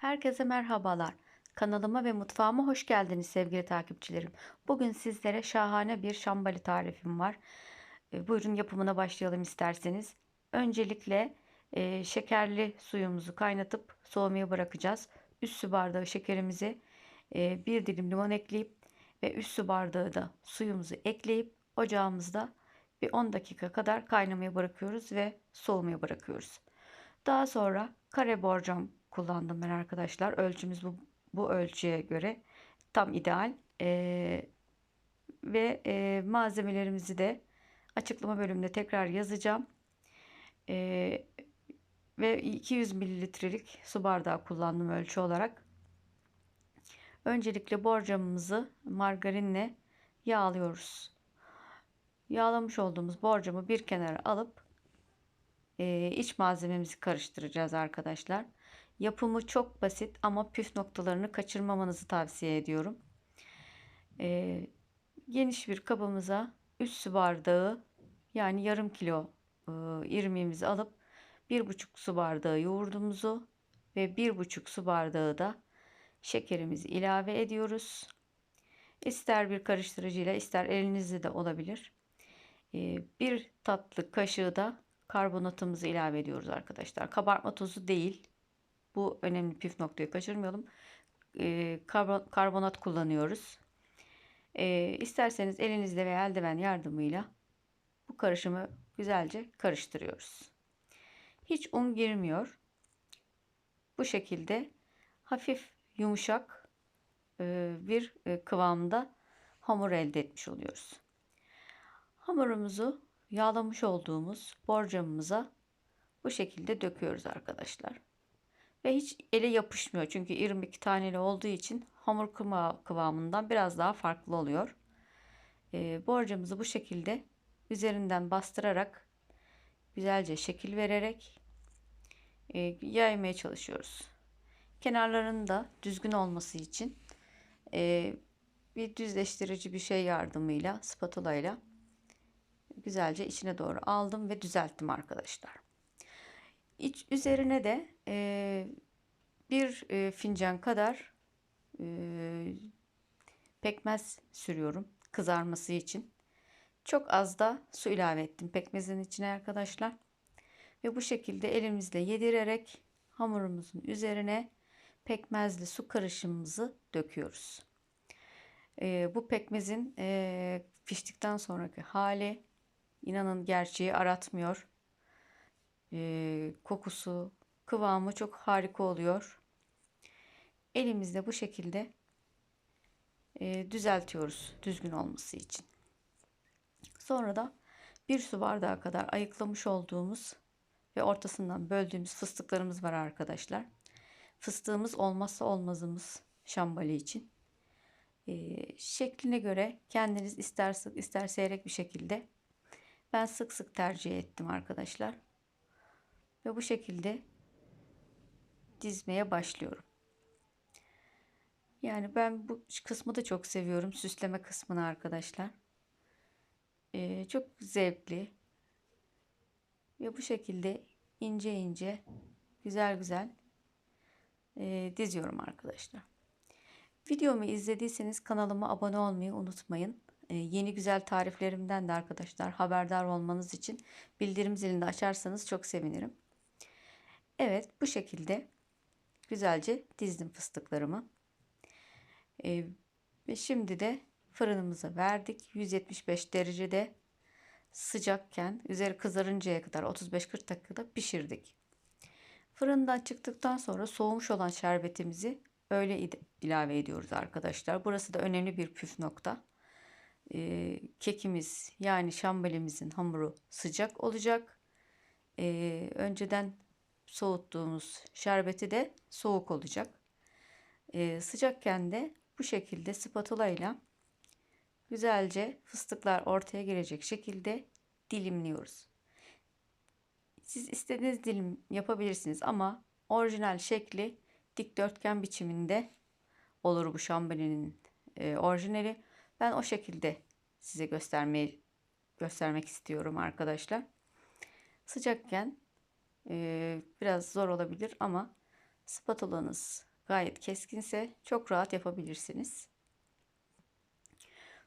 Herkese merhabalar. Kanalıma ve mutfağıma hoş geldiniz sevgili takipçilerim. Bugün sizlere şahane bir şambali tarifim var. E, Buyurun yapımına başlayalım isterseniz. Öncelikle e, şekerli suyumuzu kaynatıp soğumaya bırakacağız. Üst su bardağı şekerimizi e, bir dilim limon ekleyip ve üst su bardağı da suyumuzu ekleyip ocağımızda bir 10 dakika kadar kaynamaya bırakıyoruz ve soğumaya bırakıyoruz. Daha sonra kare borcam kullandım ben arkadaşlar. Ölçümüz bu, bu ölçüye göre tam ideal. Ee, ve e, malzemelerimizi de açıklama bölümünde tekrar yazacağım. Ee, ve 200 mililitrelik su bardağı kullandım ölçü olarak. Öncelikle borcamımızı margarinle yağlıyoruz. Yağlamış olduğumuz borcamı bir kenara alıp e, iç malzememizi karıştıracağız arkadaşlar. Yapımı çok basit ama püf noktalarını kaçırmamanızı tavsiye ediyorum. E, geniş bir kabımıza 3 su bardağı yani yarım kilo e, irmiğimizi alıp 1,5 su bardağı yoğurdumuzu ve 1,5 su bardağı da şekerimizi ilave ediyoruz. İster bir karıştırıcıyla ister elinizde de olabilir. Bir tatlı kaşığı da karbonatımızı ilave ediyoruz arkadaşlar. Kabartma tozu değil. Bu önemli püf noktayı kaçırmayalım. Karbonat kullanıyoruz. İsterseniz elinizle veya eldiven yardımıyla bu karışımı güzelce karıştırıyoruz. Hiç un girmiyor. Bu şekilde hafif yumuşak bir kıvamda hamur elde etmiş oluyoruz. Hamurumuzu yağlamış olduğumuz borcamımıza bu şekilde döküyoruz arkadaşlar. Ve hiç ele yapışmıyor. Çünkü irmik taneli olduğu için hamur kıvamından biraz daha farklı oluyor. E, borcamızı bu şekilde üzerinden bastırarak güzelce şekil vererek e, yaymaya çalışıyoruz. Kenarlarının da düzgün olması için e, bir düzleştirici bir şey yardımıyla spatula ile güzelce içine doğru aldım ve düzelttim arkadaşlar. İç, üzerine de e, bir e, fincan kadar e, pekmez sürüyorum kızarması için. Çok az da su ilave ettim pekmezin içine arkadaşlar. Ve bu şekilde elimizle yedirerek hamurumuzun üzerine pekmezli su karışımımızı döküyoruz. E, bu pekmezin e, piştikten sonraki hali İnanın gerçeği aratmıyor. Ee, kokusu, kıvamı çok harika oluyor. Elimizde bu şekilde e, düzeltiyoruz düzgün olması için. Sonra da bir su bardağı kadar ayıklamış olduğumuz ve ortasından böldüğümüz fıstıklarımız var arkadaşlar. Fıstığımız olmazsa olmazımız şambali için. E, şekline göre kendiniz ister sık ister seyrek bir şekilde ben sık sık tercih ettim arkadaşlar. Ve bu şekilde dizmeye başlıyorum. Yani ben bu kısmı da çok seviyorum. Süsleme kısmını arkadaşlar. Ee, çok zevkli. Ve bu şekilde ince ince güzel güzel e, diziyorum arkadaşlar. Videomu izlediyseniz kanalıma abone olmayı unutmayın. Ee, yeni güzel tariflerimden de arkadaşlar haberdar olmanız için bildirim zilini açarsanız çok sevinirim. Evet bu şekilde güzelce dizdim fıstıklarımı. Ee, ve şimdi de fırınımıza verdik. 175 derecede sıcakken üzeri kızarıncaya kadar 35-40 dakikada pişirdik. Fırından çıktıktan sonra soğumuş olan şerbetimizi öyle ilave ediyoruz arkadaşlar. Burası da önemli bir püf nokta e, kekimiz yani şambalimizin hamuru sıcak olacak. E, önceden soğuttuğumuz şerbeti de soğuk olacak. E, sıcakken de bu şekilde spatula ile güzelce fıstıklar ortaya gelecek şekilde dilimliyoruz. Siz istediğiniz dilim yapabilirsiniz ama orijinal şekli dikdörtgen biçiminde olur bu şambalinin e, orijinali. Ben o şekilde size göstermeyi göstermek istiyorum arkadaşlar. Sıcakken e, biraz zor olabilir ama spatulanız gayet keskinse çok rahat yapabilirsiniz.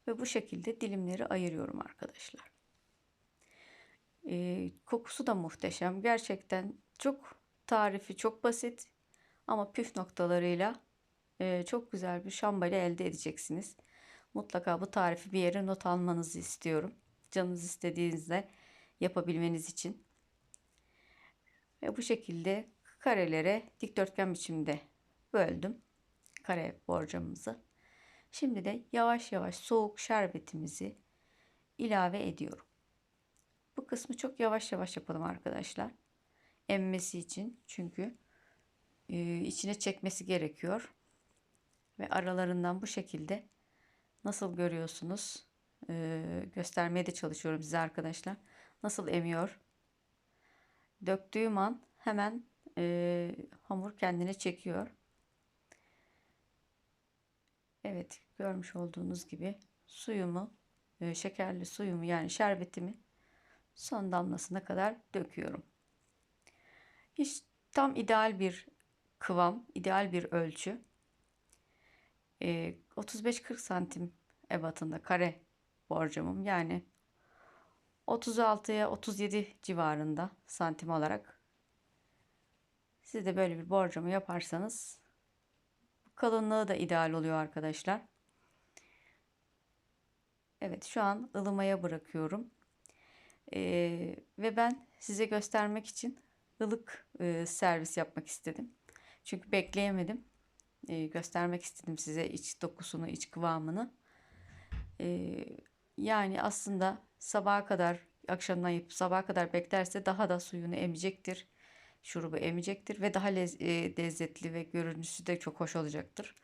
Ve bu şekilde dilimleri ayırıyorum arkadaşlar. Ee, kokusu da muhteşem. Gerçekten çok tarifi çok basit ama püf noktalarıyla e, çok güzel bir şambali elde edeceksiniz. Mutlaka bu tarifi bir yere not almanızı istiyorum. Canınız istediğinizde yapabilmeniz için. Ve bu şekilde karelere dikdörtgen biçimde böldüm kare borcamımızı. Şimdi de yavaş yavaş soğuk şerbetimizi ilave ediyorum. Bu kısmı çok yavaş yavaş yapalım arkadaşlar. Emmesi için çünkü e, içine çekmesi gerekiyor. Ve aralarından bu şekilde nasıl görüyorsunuz e, göstermeye de çalışıyorum size arkadaşlar. Nasıl emiyor. Döktüğüm an hemen e, hamur kendine çekiyor. Evet görmüş olduğunuz gibi suyumu e, şekerli suyumu yani şerbetimi son damlasına kadar döküyorum. Hiç tam ideal bir kıvam, ideal bir ölçü. E, 35-40 santim ebatında kare borcamım yani 36'ya 37 civarında santim olarak siz de böyle bir borcamı yaparsanız kalınlığı da ideal oluyor arkadaşlar. Evet şu an ılımaya bırakıyorum. Ee, ve ben size göstermek için ılık e, servis yapmak istedim. Çünkü bekleyemedim. E, göstermek istedim size iç dokusunu, iç kıvamını. E, yani aslında sabaha kadar akşamdan yapıp sabaha kadar beklerse daha da suyunu emecektir. Şurubu emecektir ve daha lez, e, lezzetli ve görünüşü de çok hoş olacaktır.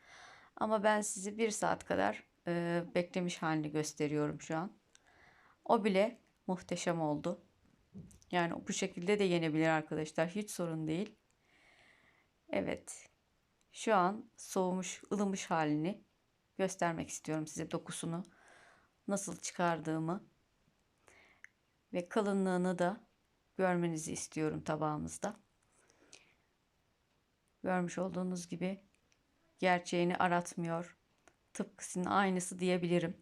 Ama ben sizi bir saat kadar e, beklemiş halini gösteriyorum şu an. O bile muhteşem oldu. Yani bu şekilde de yenebilir arkadaşlar. Hiç sorun değil. Evet. Şu an soğumuş, ılımış halini göstermek istiyorum size dokusunu. Nasıl çıkardığımı ve kalınlığını da görmenizi istiyorum tabağımızda. Görmüş olduğunuz gibi gerçeğini aratmıyor. Tıpkısının aynısı diyebilirim.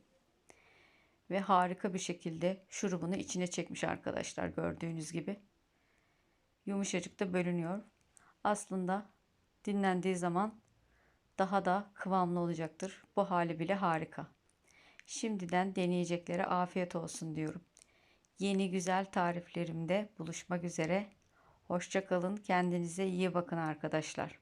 Ve harika bir şekilde şurubunu içine çekmiş arkadaşlar gördüğünüz gibi. Yumuşacık da bölünüyor. Aslında dinlendiği zaman daha da kıvamlı olacaktır. Bu hali bile harika. Şimdiden deneyeceklere afiyet olsun diyorum. Yeni güzel tariflerimde buluşmak üzere. Hoşça kalın. Kendinize iyi bakın arkadaşlar.